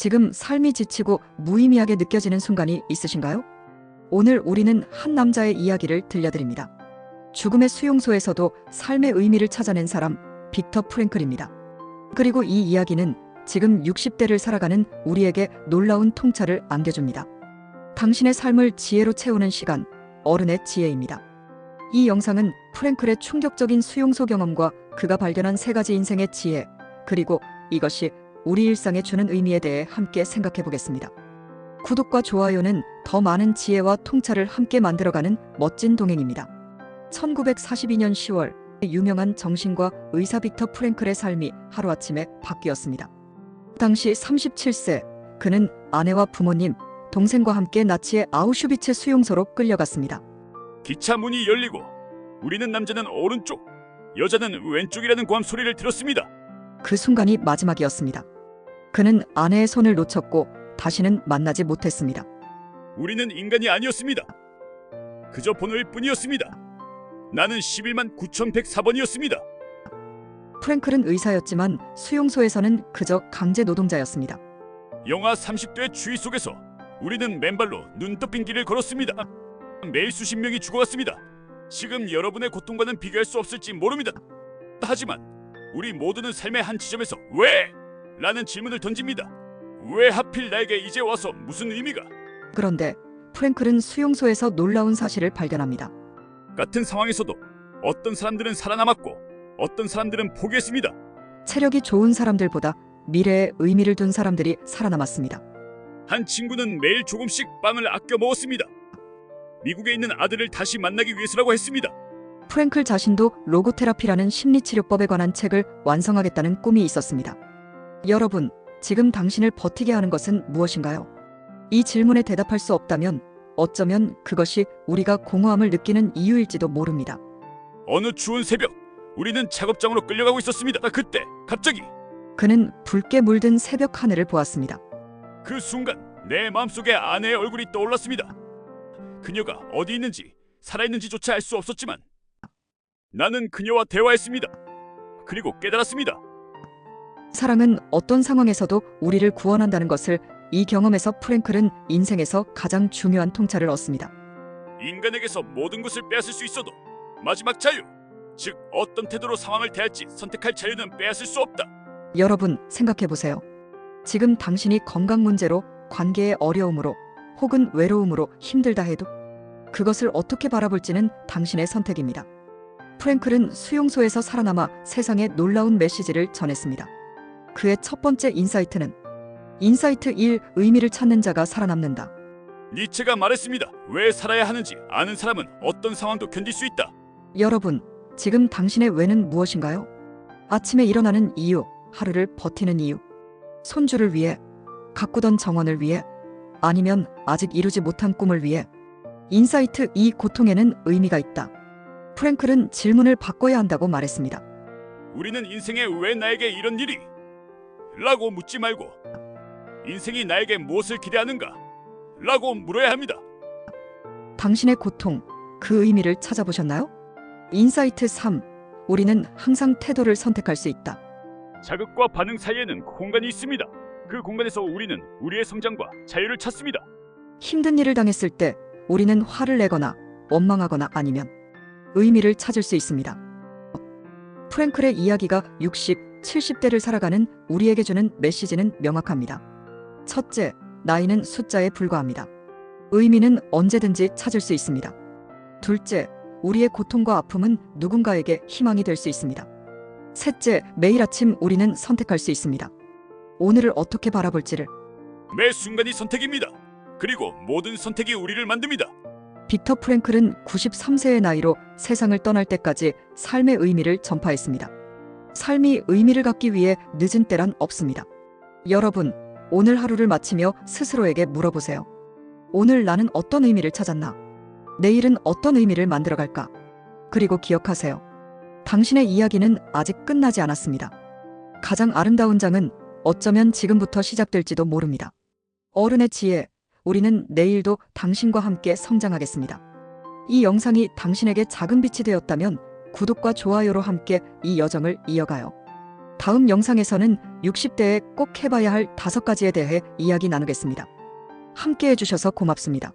지금 삶이 지치고 무의미하게 느껴지는 순간이 있으신가요? 오늘 우리는 한 남자의 이야기를 들려드립니다. 죽음의 수용소에서도 삶의 의미를 찾아낸 사람, 빅터 프랭클입니다. 그리고 이 이야기는 지금 60대를 살아가는 우리에게 놀라운 통찰을 안겨줍니다. 당신의 삶을 지혜로 채우는 시간, 어른의 지혜입니다. 이 영상은 프랭클의 충격적인 수용소 경험과 그가 발견한 세 가지 인생의 지혜, 그리고 이것이 우리 일상에 주는 의미에 대해 함께 생각해 보겠습니다. 구독과 좋아요는 더 많은 지혜와 통찰을 함께 만들어가는 멋진 동행입니다. 1942년 10월 유명한 정신과 의사 빅터 프랭클의 삶이 하루아침에 바뀌었습니다. 당시 37세 그는 아내와 부모님, 동생과 함께 나치의 아우슈비츠 수용소로 끌려갔습니다. 기차 문이 열리고 우리는 남자는 오른쪽, 여자는 왼쪽이라는 고함 소리를 들었습니다. 그 순간이 마지막이었습니다. 그는 아내의 손을 놓쳤고 다시는 만나지 못했습니다. 우리는 인간이 아니었습니다. 그저 번호일 뿐이었습니다. 나는 11만 9104번이었습니다. 프랭클은 의사였지만 수용소에서는 그저 강제 노동자였습니다. 영하 30도의 추위 속에서 우리는 맨발로 눈 덮인 길을 걸었습니다. 매일 수십 명이 죽어갔습니다. 지금 여러분의 고통과는 비교할 수 없을지 모릅니다. 하지만 우리 모두는 삶의 한 지점에서 왜? 라는 질문을 던집니다. 왜 하필 나에게 이제 와서 무슨 의미가? 그런데 프랭클은 수용소에서 놀라운 사실을 발견합니다. 같은 상황에서도 어떤 사람들은 살아남았고 어떤 사람들은 포기했습니다. 체력이 좋은 사람들보다 미래에 의미를 둔 사람들이 살아남았습니다. 한 친구는 매일 조금씩 빵을 아껴 먹었습니다. 미국에 있는 아들을 다시 만나기 위해서라고 했습니다. 프랭클 자신도 로고테라피라는 심리치료법에 관한 책을 완성하겠다는 꿈이 있었습니다. 여러분, 지금 당신을 버티게 하는 것은 무엇인가요? 이 질문에 대답할 수 없다면 어쩌면 그것이 우리가 공허함을 느끼는 이유일지도 모릅니다. 어느 추운 새벽 우리는 작업장으로 끌려가고 있었습니다. 그때 갑자기 그는 붉게 물든 새벽 하늘을 보았습니다. 그 순간 내 마음속에 아내의 얼굴이 떠올랐습니다. 그녀가 어디 있는지 살아있는지조차 알 수 없었지만 나는 그녀와 대화했습니다. 그리고 깨달았습니다. 사랑은 어떤 상황에서도 우리를 구원한다는 것을 이 경험에서 프랭클은 인생에서 가장 중요한 통찰을 얻습니다. 인간에게서 모든 것을 빼앗을 수 있어도 마지막 자유, 즉 어떤 태도로 상황을 대할지 선택할 자유는 빼앗을 수 없다. 여러분 생각해 보세요. 지금 당신이 건강 문제로 관계의 어려움으로 혹은 외로움으로 힘들다 해도 그것을 어떻게 바라볼지는 당신의 선택입니다. 프랭클은 수용소에서 살아남아 세상에 놀라운 메시지를 전했습니다. 그의 첫 번째 인사이트는 인사이트 1 의미를 찾는 자가 살아남는다. 니체가 말했습니다. 왜 살아야 하는지 아는 사람은 어떤 상황도 견딜 수 있다. 여러분, 지금 당신의 왜는 무엇인가요? 아침에 일어나는 이유, 하루를 버티는 이유, 손주를 위해, 가꾸던 정원을 위해, 아니면 아직 이루지 못한 꿈을 위해. 인사이트 이 고통에는 의미가 있다. 프랭클은 질문을 바꿔야 한다고 말했습니다. 우리는 인생에 왜 나에게 이런 일이? 라고 묻지 말고 인생이 나에게 무엇을 기대하는가? 라고 물어야 합니다. 당신의 고통, 그 의미를 찾아보셨나요? 인사이트 3. 우리는 항상 태도를 선택할 수 있다. 자극과 반응 사이에는 공간이 있습니다. 그 공간에서 우리는 우리의 성장과 자유를 찾습니다. 힘든 일을 당했을 때 우리는 화를 내거나 원망하거나 아니면 의미를 찾을 수 있습니다. 프랭클의 이야기가 60, 70대를 살아가는 우리에게 주는 메시지는 명확합니다. 첫째, 나이는 숫자에 불과합니다. 의미는 언제든지 찾을 수 있습니다. 둘째, 우리의 고통과 아픔은 누군가에게 희망이 될 수 있습니다. 셋째, 매일 아침 우리는 선택할 수 있습니다. 오늘을 어떻게 바라볼지를 매 순간이 선택입니다. 그리고 모든 선택이 우리를 만듭니다. 빅터 프랭클은 93세의 나이로 세상을 떠날 때까지 삶의 의미를 전파했습니다. 삶이 의미를 갖기 위해 늦은 때란 없습니다. 여러분, 오늘 하루를 마치며 스스로에게 물어보세요. 오늘 나는 어떤 의미를 찾았나? 내일은 어떤 의미를 만들어갈까? 그리고 기억하세요. 당신의 이야기는 아직 끝나지 않았습니다. 가장 아름다운 장은 어쩌면 지금부터 시작될지도 모릅니다. 어른의 지혜, 우리는 내일도 당신과 함께 성장하겠습니다. 이 영상이 당신에게 작은 빛이 되었다면 구독과 좋아요로 함께 이 여정을 이어가요. 다음 영상에서는 60대에 꼭 해봐야 할 다섯 가지에 대해 이야기 나누겠습니다. 함께 해주셔서 고맙습니다.